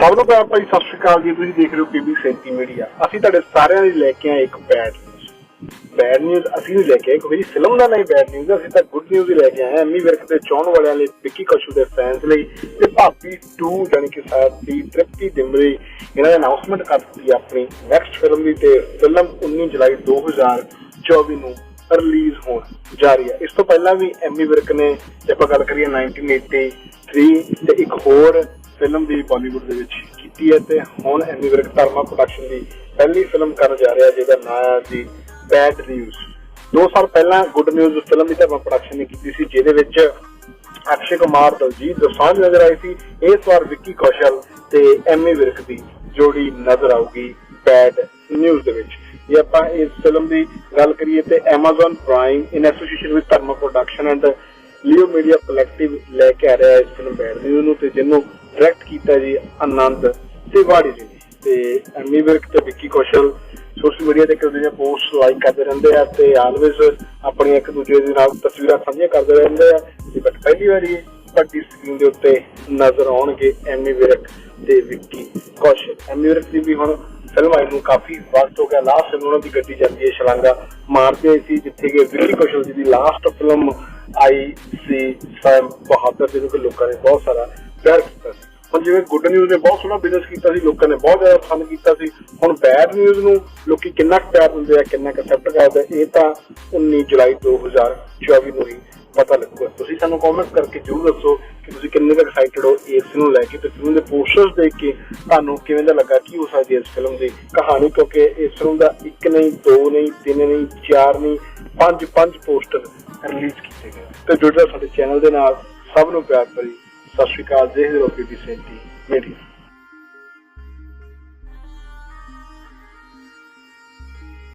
ਸਭ ਤੋਂ ਪਹਿਲਾਂ ਭਾਈ, ਸਤਿ ਸ਼੍ਰੀ ਅਕਾਲ ਜੀ। ਤੁਸੀਂ ਦੇਖ ਰਹੇ ਹੋ ਪੀਬੀ 37 ਮੀਡੀਆ। ਅਸੀਂ ਤੁਹਾਡੇ ਸਾਰਿਆਂ ਲਈ ਲੈ ਕੇ ਆਏ ਇੱਕ ਬੈਡ ਨਿਊਜ਼ ਬੈਡ ਨਿਊਜ਼ ਅਸੀਂ ਨਹੀਂ ਲੈ ਕੇ ਆਏ ਕੋਈ ਫਿਲਮ ਦਾ ਨਹੀਂ ਬੈਡ ਨਿਊਜ਼ ਅਸੀਂ ਤਾਂ ਗੁੱਡ ਨਿਊਜ਼ ਹੀ ਲੈ ਕੇ ਆਏ ਹਾਂ। ਐਮੀ ਵਿਰਕ ਦੇ ਚਾਹਣ ਵਾਲਿਆਂ ਲਈ, ਵਿੱਕੀ ਕਸ਼ੂ ਦੇ ਫੈਨਸ ਲਈ ਤੇ ਭਾਬੀ 2 ਜਾਨੀ ਕਿ ਸਾਡੀ ਤ੍ਰਿਪਤੀ ਦਿਮਰੀ, ਇਹਨਾਂ ਨੇ ਅਨਾਉਂਸਮੈਂਟ ਕਰ ਦਿੱਤੀ ਆਪਣੀ ਨੈਕਸਟ ਫਿਲਮ ਦੀ ਤੇ ਫਿਲਮ 19 ਜੁਲਾਈ 2024 ਨੂੰ ਰਿਲੀਜ਼ ਹੋਣ ਜਾ ਰਹੀ ਹੈ। ਇਸ ਤੋਂ ਪਹਿਲਾਂ ਵੀ ਐਮੀ ਵਿਰਕ ਨੇ, ਜੇ ਆਪਾਂ ਗੱਲ ਕਰੀਏ 1983 ਤੇ ਇੱਕ ਹੋਰ ਫਿਲਮ ਦੀ ਬਾਲੀਵੁੱਡ ਦੇ ਵਿੱਚ ਕੀਤੀ ਹੈ ਤੇ ਹੁਣ ਐਮੀ ਵਿਰਕ ਧਰਮਾ ਪ੍ਰੋਡਕਸ਼ਨ ਦੀ ਪਹਿਲੀ ਫਿਲਮ ਕਰਨ ਜਾ ਰਿਹਾ, ਜਿਹਦਾ ਨਾਮ ਹੈ ਜੀ ਬੈਡ ਨਿਊਜ਼ 2 ਸਾਲ ਪਹਿਲਾਂ ਗੁੱਡ ਨਿਊਜ਼ ਫਿਲਮ ਦੀ ਧਰਮਾ ਪ੍ਰੋਡਕਸ਼ਨ ਨੇ ਕੀਤੀ ਸੀ, ਜਿਹਦੇ ਵਿੱਚ ਅਕਸ਼ੇ ਕੁਮਾਰ, ਦਲਜੀਤ ਦੋਸਾਂਝ ਨਜ਼ਰ ਆਈ ਸੀ। ਇਸ ਵਾਰ ਵਿੱਕੀ ਕੌਸ਼ਲ ਤੇ ਐਮੀ ਵਿਰਕ ਦੀ ਜੋੜੀ ਨਜ਼ਰ ਆਊਗੀ ਬੈਡ ਨਿਊਜ਼ ਦੇ ਵਿੱਚ। ਜੇ ਆਪਾਂ ਇਸ ਫਿਲਮ ਦੀ ਗੱਲ ਕਰੀਏ ਤੇ Amazon Prime in association with Dharma production and Leo media collective ਲੈ ਕੇ ਆ ਰਿਹਾ ਇਸ ਫਿਲਮ ਬੈਡ ਨਿਊਜ਼ ਨੂੰ ਤੇ ਜਿਹਨੂੰ ਕੀਤਾ ਜੀ ਆਨੰਦ ਤਿਵਾੜੀ ਜੀ। ਤੇ ਐਮੀ ਵਿਰਕ ਤੇ ਵਿੱਕੀ ਕੌਸ਼ਲ ਸੋਸ਼ਲ ਮੀਡੀਆ ਤੇ ਇੱਕ ਦੂਜੇ ਪੋਸਟ ਲਾਈਕ ਕਰਦੇ ਰਹਿੰਦੇ ਆ ਤੇ ਆਲਵੇਜ਼ ਆਪਣੀਆਂ ਇੱਕ ਦੂਜੇ ਦੇ ਨਾਲ ਤਸਵੀਰਾਂ ਸਾਂਝੀਆਂ ਕਰਦੇ ਰਹਿੰਦੇ ਆ। ਤੇ ਬਟ ਪਹਿਲੀ ਵਾਰੀ ਵੱਡੀ ਸਕਰੀਨ ਦੇ ਉੱਤੇ ਨਜ਼ਰ ਆਉਣਗੇ ਐਮੀ ਵਿਰਕ ਤੇ ਵਿੱਕੀ ਕੌਸ਼ਲ। ਐਮੀ ਵਿਰਕ ਦੀ ਵੀ ਹੁਣ ਫਿਲਮ ਆਈ ਨੂੰ ਕਾਫੀ ਵਕਤ ਹੋ ਗਿਆ। ਲਾਸਟ ਫਿਲਮ ਉਹਨਾਂ ਦੀ ਗੱਡੀ ਜਾਂਦੀ ਹੈ ਛਲਾਂਗਾ ਮਾਰਦੇ ਸੀ, ਜਿੱਥੇ ਕਿ ਵਿੱਕੀ ਕੌਸ਼ਲ ਜੀ ਦੀ ਲਾਸਟ ਫਿਲਮ ਆਈ ਸੀ ਸੈਮ ਬਹਾਦਰ, ਜਿਹਨੂੰ ਕਿ ਲੋਕਾਂ ਨੇ ਬਹੁਤ ਸਾਰਾ ਪਿਆਰ ਕੀਤਾ ਹੁਣ ਜਿਵੇਂ ਗੁੱਡ ਨਿਊਜ਼ ਨੇ, ਬਹੁਤ ਸੋਹਣਾ ਬਿਜ਼ਨਸ ਕੀਤਾ ਸੀ, ਲੋਕਾਂ ਨੇ ਬਹੁਤ ਜ਼ਿਆਦਾ ਪਸੰਦ ਕੀਤਾ ਸੀ। ਹੁਣ ਬੈਡ ਨਿਊਜ਼ ਨੂੰ ਲੋਕੀ ਕਿੰਨਾ ਕੁ ਪਿਆਰ ਦਿੰਦੇ ਆ, ਕਿੰਨਾ ਕੁ ਐਕਸੈਪਟ ਕਰਦੇ ਇਹ ਤਾਂ 19 ਜੁਲਾਈ 2024 ਨੂੰ ਹੀ ਪਤਾ ਲੱਗੂਗਾ। ਤੁਸੀਂ ਸਾਨੂੰ ਕਮੈਂਟ ਕਰਕੇ ਜਰੂਰ ਦੱਸੋ ਕਿ ਤੁਸੀਂ ਕਿੰਨੇ ਕੁ ਐਕਸਾਈਟਡ ਹੋ ਇਸ ਨੂੰ ਲੈ ਕੇ ਤੇ ਫਿਲਮ ਦੇ ਪੋਸਟਰਸ ਦੇਖ ਕੇ ਤੁਹਾਨੂੰ ਕਿਵੇਂ ਦਾ ਲੱਗਾ, ਕੀ ਹੋ ਸਕਦੀ ਹੈ ਇਸ ਫਿਲਮ ਦੀ ਕਹਾਣੀ? ਕਿਉਂਕਿ ਇਸ ਫਿਲਮ ਦਾ ਇੱਕ ਨਹੀਂ, ਦੋ ਨਹੀਂ, ਤਿੰਨ ਨਹੀਂ, ਚਾਰ ਨਹੀਂ, ਪੰਜ ਪੰਜ ਪੋਸਟਰ ਰਿਲੀਜ਼ ਕੀਤੇ ਗਏ। ਤੇ ਜੁੜ ਜਾਓ ਸਾਡੇ ਚੈਨਲ ਦੇ ਨਾਲ, ਸਭ ਨੂੰ ਪਿਆਰ ਭਰੀ ਸਤਿ ਸ਼੍ਰੀ ਅਕਾਲ ਦੇਖਦੇ ਰਹੋ ਪੀਬੀ 37 ਮੀਡੀਆ।